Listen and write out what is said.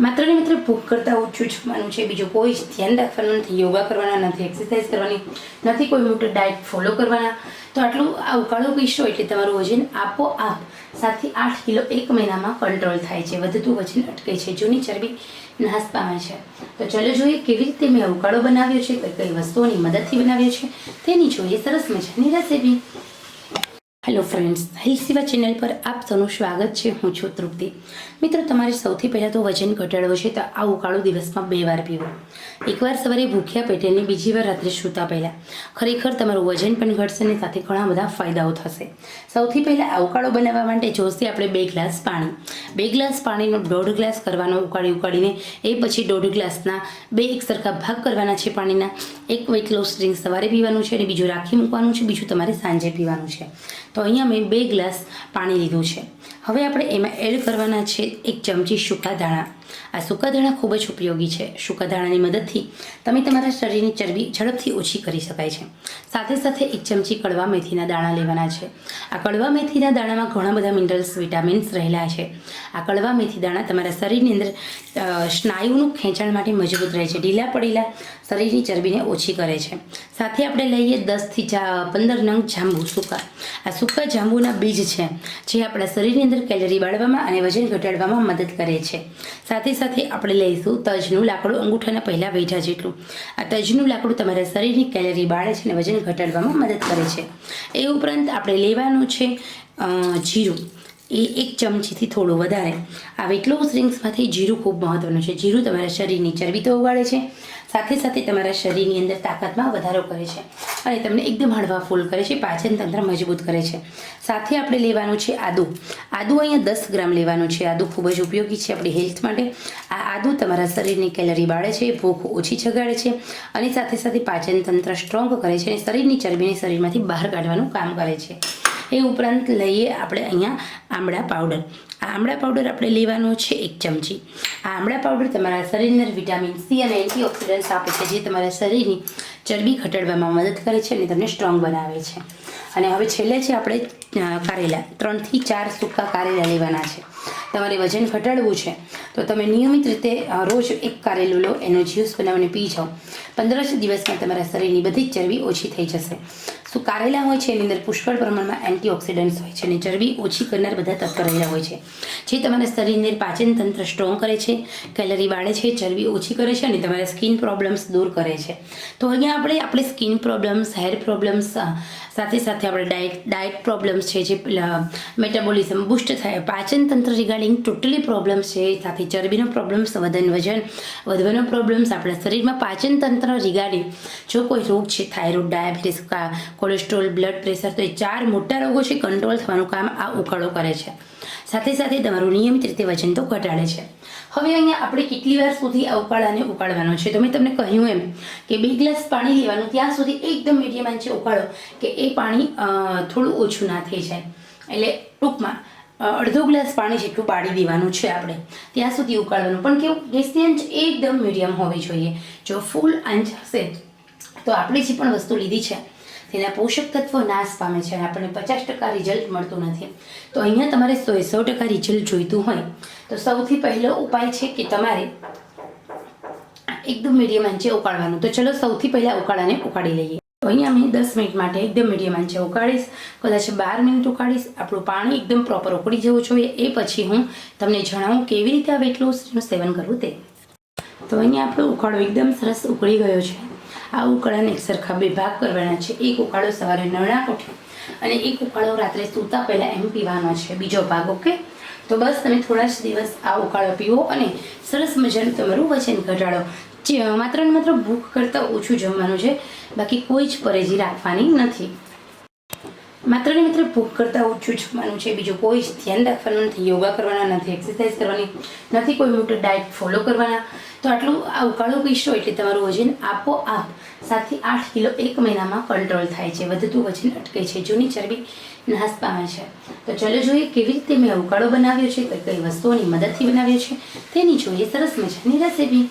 માત્ર ને માત્ર ભૂખ કરતાં ઓછું જમવાનું છે. બીજું કોઈ જ ધ્યાન રાખવાનું નથી. યોગા કરવાના, નથી એક્સરસાઇઝ કરવાની, નથી કોઈ મોટું ડાયટ ફોલો કરવાના. તો આટલું આ ઉકાળો પીશો એટલે તમારું વજન આપોઆપ સાતથી આઠ કિલો એક મહિનામાં કંટ્રોલ થાય છે. વધતું વજન અટકે છે. જૂની ચરબી નાશ પામે છે. તો ચલો જોઈએ કેવી રીતે મેં ઉકાળો બનાવ્યો છે. કઈ કઈ વસ્તુઓની મદદથી બનાવ્યો છે. તેની જોઈએ સરસ મજાની recipe hello friends health Seva channel પર આપ સૌનું સ્વાગત છે. હું છું તૃપ્તિ. મિત્રો, તમારે સૌથી પહેલાં તો વજન ઘટાડવો છે તો આ ઉકાળો દિવસમાં બે વાર પીવો. એકવાર સવારે ભૂખ્યા પેટે અને બીજી વાર રાત્રે સૂતા પહેલાં. ખરેખર તમારું વજન પણ ઘટશે અને સાથે ઘણા બધા ફાયદાઓ થશે. સૌથી પહેલાં આ ઉકાળો બનાવવા માટે જોશે આપણે બે ગ્લાસ પાણી. બે ગ્લાસ પાણીનો દોઢ ગ્લાસ કરવાનો ઉકાળી ઉકાળીને એ પછી દોઢ ગ્લાસના બે એક સરખા ભાગ કરવાના છે પાણીના. એક વેટ લોસ ડ્રિંક સવારે પીવાનું છે અને બીજું રાખી મૂકવાનું છે, બીજું તમારે સાંજે પીવાનું છે. તો અહીંયા મેં બે ગ્લાસ પાણી લીધું છે. હવે આપણે એમાં એડ કરવાના છે એક ચમચી સૂકા દાણા આ સૂકા દાણા ખૂબ જ ઉપયોગી છે. સૂકા દાણાની મદદથી તમે તમારા શરીરની ચરબી ઝડપથી ઓછી કરી શકાય છે. સાથે સાથે એક ચમચી કડવા મેથીના દાણા લેવાના છે. આ કડવા મેથીના દાણામાં ઘણા બધા મિનરલ્સ, વિટામિન્સ રહેલા છે. આ કડવા મેથી દાણા તમારા શરીરની અંદર સ્નાયુનું ખેંચાણ માટે મજબૂત રહે છે. ઢીલા પડેલા શરીરની ચરબીને ઓછી કરે છે. સાથે આપણે લઈએ દસથી પંદર નંગ જાંબુ સૂકા. આ સૂકા જાંબુના બીજ છે, જે આપણા શરીરની અંદર કેલરી બાળવામાં અને વજન ઘટાડવામાં મદદ કરે છે. સાથે સાથે આપણે લઈશું તજનું લાકડું અંગૂઠાના પહેલાં વેઠા જેટલું. આ તજનું લાકડું તમારા શરીરની કેલરી બાળે છે અને વજન ઘટાડવામાં મદદ કરે છે. એ ઉપરાંત આપણે લેવાનું છે જીરું. એ એક ચમચીથી થોડું વધારે. આ વેટ લોસ ડ્રિંક્સમાંથી જીરું ખૂબ મહત્ત્વનું છે. જીરું તમારા શરીરની ચરબી તો ઉગાડે છે. સાથે સાથે તમારા શરીરની અંદર તાકાતમાં વધારો કરે છે. અને તમને એકદમ હળવા ફૂલ કરે છે. પાચન તંત્ર મજબૂત કરે છે. સાથે આપણે લેવાનું છે આદુ. આદુ અહીંયા દસ ગ્રામ લેવાનું છે. આદુ ખૂબ જ ઉપયોગી છે આપણી હેલ્થ માટે. આ આદુ તમારા શરીરની કેલરી બાળે છે, ભૂખ ઓછી જગાડે છે અને સાથે સાથે પાચન તંત્ર સ્ટ્રોંગ કરે છે અને શરીરની ચરબીને શરીરમાંથી બહાર કાઢવાનું કામ કરે છે. એ ઉપરાંત લઈએ આપણે અહીંયા આમળા પાવડર. આ આમળા પાવડર આપણે લેવાનો છે એક ચમચી. આ આમળા પાવડર તમારા શરીરની વિટામિન સી અને એન્ટીઓક્સિડન્ટ્સ આપે છે, જે તમારા શરીરની ચરબી ઘટાડવામાં મદદ કરે છે અને તમને સ્ટ્રોંગ બનાવે છે. અને હવે છેલ્લે છે આપણે કારેલા. ત્રણથી ચાર સૂકા કારેલા લેવાના છે. તમારે વજન ઘટાડવું છે, તો તમે નિયમિત રીતે રોજ એક કારેલું લો, એનો જ્યુસ બનાવીને પી જાઓ. પંદર જ દિવસમાં તમારા શરીરની બધી જ ચરબી ઓછી થઈ જશે. શું કારેલા હોય છે? એની અંદર પુષ્કળ પ્રમાણમાં એન્ટીઓક્સિડન્ટ્સ હોય છે અને ચરબી ઓછી કરનાર બધા તત્વ રહેલા હોય છે. જે તમારા શરીરને પાચન તંત્ર સ્ટ્રોંગ કરે છે કેલરી બાળે છે, ચરબી ઓછી કરે છે અને તમારા સ્કિન પ્રોબ્લેમ્સ દૂર કરે છે. તો અહીંયા આપણે આપણે સ્કિન પ્રોબ્લેમ્સ હેર પ્રોબ્લેમ્સ સાથે સાથે આપણે ડાયટ ડાયટ પ્રોબ્લેમ્સ છે જે મેટાબોલિઝમ બુસ્ટ થાય, પાચન તંત્ર રિગાર્ડિંગ ટોટલી પ્રોબ્લેમ્સ છે, સાથે ચરબીનો પ્રોબ્લેમ્સ વધન વજન, વધવાનો પ્રોબ્લેમ્સ આપણા શરીરમાં પાચન તંત્ર રિગાર્ડિંગ જો કોઈ રોગ છે thyroid diabetes cholesterol blood pressure તો એ ચાર મોટા રોગો છે કંટ્રોલ થવાનું કામ આ ઉકાળો કરે છે. સાથે સાથે તમારું નિયમિત રીતે વજન તો ઘટાડે છે. હવે અહીંયા આપણે કેટલી વાર સુધી આ ઉકાળાને ઉકાળવાનો છે? તો મેં તમને કહ્યું એમ કે બે ગ્લાસ પાણી લેવાનું, ત્યાં સુધી એકદમ મીડિયમ આંચે ઉકાળો કે એ પાણી થોડું ઓછું ના થઈ જાય. એટલે ટૂંકમાં અડધો ગ્લાસ પાણી જેટલું પાડી દેવાનું છે આપણે, ત્યાં સુધી ઉકાળવાનું. પણ કેવું, ગેસની આંચ એકદમ મીડિયમ હોવી જોઈએ. જો ફૂલ આંચ હશે, તો આપણે જે પણ વસ્તુ લીધી છે તેના પોષક તત્વો નાશ પામે છે અને આપણને પચાસ ટકા રિઝલ્ટ મળતું નથી. તો અહીંયા તમારે સો સો ટકા રિઝલ્ટ જોઈતું હોય. તો સૌથી પહેલો ઉપાય છે કે તમારે એકદમ મીડિયમ આંચે ઉકાળવાનું. તો ચલો સૌથી પહેલાં ઉકાળાને ઉકાળી લઈએ. તો અહીંયા મેં દસ મિનિટ માટે એકદમ મીડિયમ આંચે ઉકાળીશ. કદાચ બાર મિનિટ ઉકાળીશ. આપણું પાણી એકદમ પ્રોપર ઉકળી જવું જોઈએ. એ પછી હું તમને જણાવું કેવી રીતે આ વેટ લોસનું સેવન કરવું તે. તો અહીંયા આપણો ઉકાળો એકદમ સરસ ઉકળી ગયો છે. આ ઉકાળાને એક સરખા બે ભાગ કરવાના છે. એક ઉકાળો સવારે નરણા કોઠે અને એક ઉકાળો રાત્રે સૂતા પહેલાં એમ પીવાનો છે. બીજો ભાગ, ઓકે? તો બસ તમે થોડા જ દિવસ આ ઉકાળો પીવો અને સરસ મજાનું તમારું વજન ઘટાડો. જે માત્ર ને માત્ર ભૂખ કરતાં ઓછું જમવાનું છે. બાકી કોઈ જ પરેજી રાખવાની નથી. માત્ર ને માત્ર ભૂખ કરતાં ઓછું જમવાનું છે. બીજું કોઈ ધ્યાન રાખવાનું નથી, યોગા કરવાના નથી એક્સરસાઇઝ કરવાની નથી, કોઈ મોટું ડાયટ ફોલો કરવાના. તો આટલું આ ઉકાળો પીશો એટલે તમારું વજન આપોઆપ સાતથી આઠ કિલો એક મહિનામાં કંટ્રોલ થાય છે. વધતું વજન અટકે છે. જૂની ચરબી નાશ પામે છે. તો ચલો જોઈએ કેવી રીતે મેં ઉકાળો બનાવ્યો છે કઈ કઈ વસ્તુઓની મદદથી બનાવ્યો છે. તેની જોઈએ સરસ મજાની રેસીપી